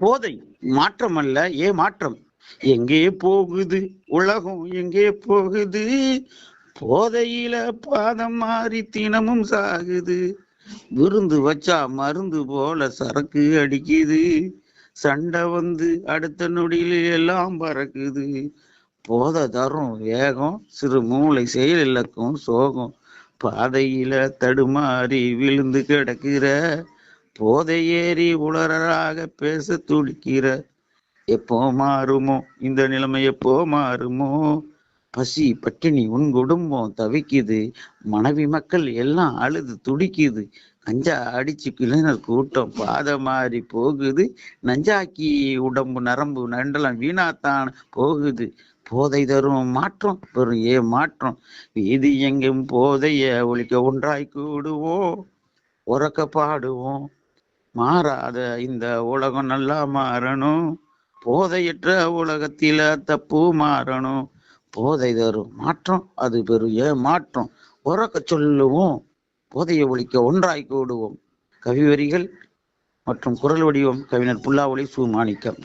போதை மாற்றம் அல்ல ஏ மாற்றம்? எங்கே போகுது? உலகம் எங்கே போகுது? போதையில பாதம் மாறி தினமும் சாகுது. விருந்து வச்சா மருந்து போல சரக்கு அடிக்குது. சண்டை வந்து அடுத்த நொடியில எல்லாம் பறக்குது. போதை தரும் வேகம் சிறு மூளை செயல் இலக்கும் சோகம். பாதையில தடுமாறி விழுந்து கிடக்கிற போதை ஏறி உளரராக பேச துடிக்கிற எப்போ மாறுமோ? இந்த நிலைமை எப்போ மாறுமோ? பசி பட்டினி உன் குடும்பம் தவிக்குது. மனைவி மக்கள் எல்லாம் அழுது துடிக்குது. கஞ்சா அடிச்சு இளைஞர் கூட்டம் பாதை மாறி போகுது. நஞ்சாக்கி உடம்பு நரம்பு நண்டலம் வீணாத்தான் போகுது. போதை தரும் மாற்றம் பெரும் ஏ மாற்றம். வீதி எங்கும் போதைய ஒழிக்க ஒன்றாய் கூடுவோம். உறக்க பாடுவோம். மாறாத இந்த உலகம் நல்லா மாறணும். போதையற்ற உலகத்தில தப்பு மாறணும். போதை தரும் மாற்றம் அது பெரிய மாற்றம். உறக்க சொல்லுவோம் போதையை ஒழிக்க ஒன்றாய் கூடுவோம். கவிவரிகள் மற்றும் குரல் வடிவம் கவிஞர் புல்லாவளி சு மாணிக்கம்